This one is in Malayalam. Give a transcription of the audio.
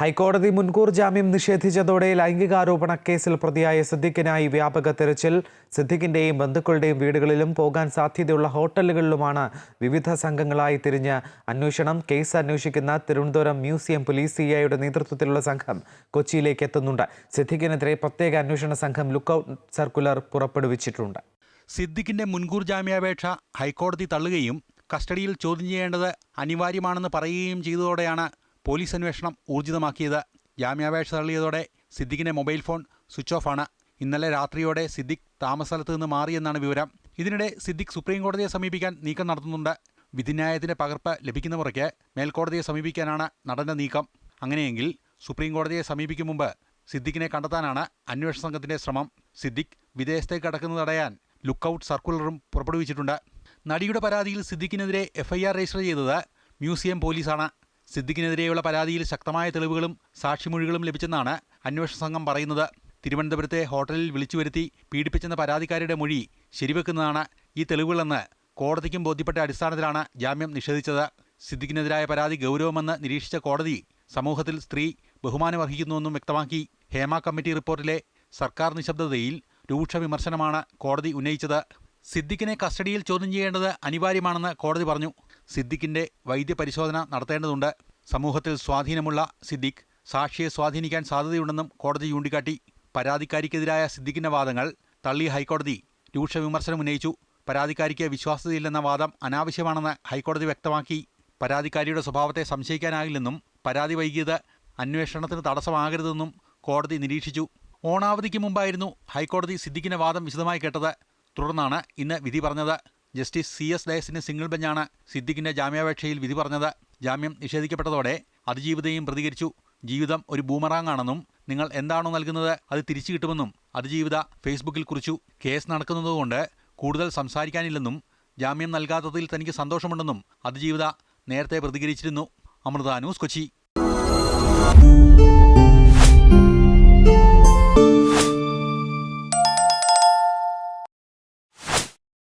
ഹൈക്കോടതി മുൻകൂർ ജാമ്യം നിഷേധിച്ചതോടെ ലൈംഗികാരോപണ കേസിൽ പ്രതിയായ സിദ്ദിഖിനായി വ്യാപക തെരച്ചിൽ. സിദ്ദിഖിന്റെയും ബന്ധുക്കളുടെയും വീടുകളിലും പോകാൻ സാധ്യതയുള്ള ഹോട്ടലുകളിലുമാണ് വിവിധ സംഘങ്ങളായി തിരിഞ്ഞ് അന്വേഷണം. കേസ് അന്വേഷിക്കുന്ന തിരുവനന്തപുരം മ്യൂസിയം പോലീസ് സിഐയുടെ നേതൃത്വത്തിലുള്ള സംഘം കൊച്ചിയിലേക്ക് എത്തുന്നുണ്ട്. സിദ്ദിഖിനെതിരെ പ്രത്യേക അന്വേഷണ സംഘം ലുക്കൌട്ട് സർക്കുലർ പുറപ്പെടുവിച്ചിട്ടുണ്ട്. സിദ്ദിഖിന്റെ മുൻകൂർ ജാമ്യാപേക്ഷ ഹൈക്കോടതി തള്ളുകയും കസ്റ്റഡിയിൽ ചോദ്യം ചെയ്യേണ്ടത് അനിവാര്യമാണെന്ന് പറയുകയും ചെയ്തതോടെയാണ് പോലീസ് അന്വേഷണം ഊർജിതമാക്കിയത്. ജാമ്യാപേക്ഷ തള്ളിയതോടെ സിദ്ദിഖിന്റെ മൊബൈൽ ഫോൺ സ്വിച്ച് ഓഫ് ആണ്. ഇന്നലെ രാത്രിയോടെ സിദ്ദിഖ് താമസസ്ഥലത്ത് നിന്ന് മാറിയെന്നാണ് വിവരം. ഇതിനിടെ സിദ്ദിഖ് സുപ്രീം കോടതിയെ സമീപിക്കാൻ നീക്കം നടത്തുന്നുണ്ട്. വിധിന്യായത്തിന്റെ പകർപ്പ് ലഭിക്കുന്ന മുറയ്ക്ക് മേൽക്കോടതിയെ സമീപിക്കാനാണ് നടന്റെ നീക്കം. അങ്ങനെയെങ്കിൽ സുപ്രീം കോടതിയെ സമീപിക്കും മുമ്പ് സിദ്ദിഖിനെ കണ്ടെത്താനാണ് അന്വേഷണ സംഘത്തിന്റെ ശ്രമം. സിദ്ദിഖ് വിദേശത്തേക്ക് കടക്കുന്നത് തടയാൻ ലുക്കൌട്ട് സർക്കുലറും പുറപ്പെടുവിച്ചിട്ടുണ്ട്. നടിയുടെ പരാതിയിൽ സിദ്ദിഖിനെതിരെ എഫ്ഐആർ രജിസ്റ്റർ ചെയ്തത് മ്യൂസിയം പോലീസാണ്. സിദ്ദിഖിനെതിരെയുള്ള പരാതിയിൽ ശക്തമായ തെളിവുകളും സാക്ഷിമൊഴികളും ലഭിച്ചെന്നാണ് അന്വേഷണ സംഘം പറയുന്നത്. തിരുവനന്തപുരത്തെ ഹോട്ടലിൽ വിളിച്ചു വരുത്തി പീഡിപ്പിച്ചെന്ന പരാതിക്കാരുടെ മൊഴി ശരിവെക്കുന്നതാണ് ഈ തെളിവുകളെന്ന് കോടതിക്കും ബോധ്യപ്പെട്ട അടിസ്ഥാനത്തിലാണ് ജാമ്യം നിഷേധിച്ചത്. സിദ്ദിഖിനെതിരായ പരാതി ഗൗരവമെന്ന് നിരീക്ഷിച്ച കോടതി സമൂഹത്തിൽ സ്ത്രീ ബഹുമാനമർഹിക്കുന്നുവെന്നും വ്യക്തമാക്കി. ഹേമ കമ്മിറ്റി റിപ്പോർട്ടിലെ സർക്കാർ നിശബ്ദതയിൽ രൂക്ഷ വിമർശനമാണ് കോടതി ഉന്നയിച്ചത്. സിദ്ദിഖിനെ കസ്റ്റഡിയിൽ ചോദ്യം ചെയ്യേണ്ടത് അനിവാര്യമാണെന്ന് കോടതി പറഞ്ഞു. സിദ്ദിഖിന്റെ വൈദ്യപരിശോധന നടത്തേണ്ടതുണ്ട്. സമൂഹത്തിൽ സ്വാധീനമുള്ള സിദ്ദിഖ് സാക്ഷിയെ സ്വാധീനിക്കാൻ സാധ്യതയുണ്ടെന്നും കോടതി ചൂണ്ടിക്കാട്ടി. പരാതിക്കാരിക്കെതിരായ സിദ്ദിഖിന്റെ വാദങ്ങൾ തള്ളി ഹൈക്കോടതി രൂക്ഷ വിമർശനം ഉന്നയിച്ചു. പരാതിക്കാരിക്ക് വിശ്വാസ്യതയില്ലെന്ന വാദം അനാവശ്യമാണെന്ന് ഹൈക്കോടതി വ്യക്തമാക്കി. പരാതിക്കാരിയുടെ സ്വഭാവത്തെ സംശയിക്കാനാകില്ലെന്നും പരാതി വൈകിയത് അന്വേഷണത്തിന് തടസ്സമാകരുതെന്നും കോടതി നിരീക്ഷിച്ചു. ഓണാവധിക്ക് മുമ്പായിരുന്നു ഹൈക്കോടതി സിദ്ദിഖിന്റെ വാദം വിശദമായി കേട്ടത്. തുടർന്നാണ് ഇന്ന് വിധി പറഞ്ഞത്. ജസ്റ്റിസ് സി എസ് ഡയസിന് സിംഗിൾ ബെഞ്ചാണ് സിദ്ദിഖിന്റെ ജാമ്യാപേക്ഷയിൽ വിധി പറഞ്ഞത്. ജാമ്യം നിഷേധിക്കപ്പെട്ടതോടെ അതിജീവിതയും പ്രതികരിച്ചു. ജീവിതം ഒരു ബൂമറാങ്ങാണെന്നും നിങ്ങൾ എന്താണോ നൽകുന്നത് അത് തിരിച്ചു കിട്ടുമെന്നും അതിജീവിത ഫേസ്ബുക്കിൽ കുറിച്ചു. കേസ് നടക്കുന്നതുകൊണ്ട് കൂടുതൽ സംസാരിക്കാനില്ലെന്നും ജാമ്യം നൽകാത്തതിൽ തനിക്ക് സന്തോഷമുണ്ടെന്നും അതിജീവിത നേരത്തെ പ്രതികരിച്ചിരുന്നു. അമൃത ന്യൂസ് കൊച്ചി.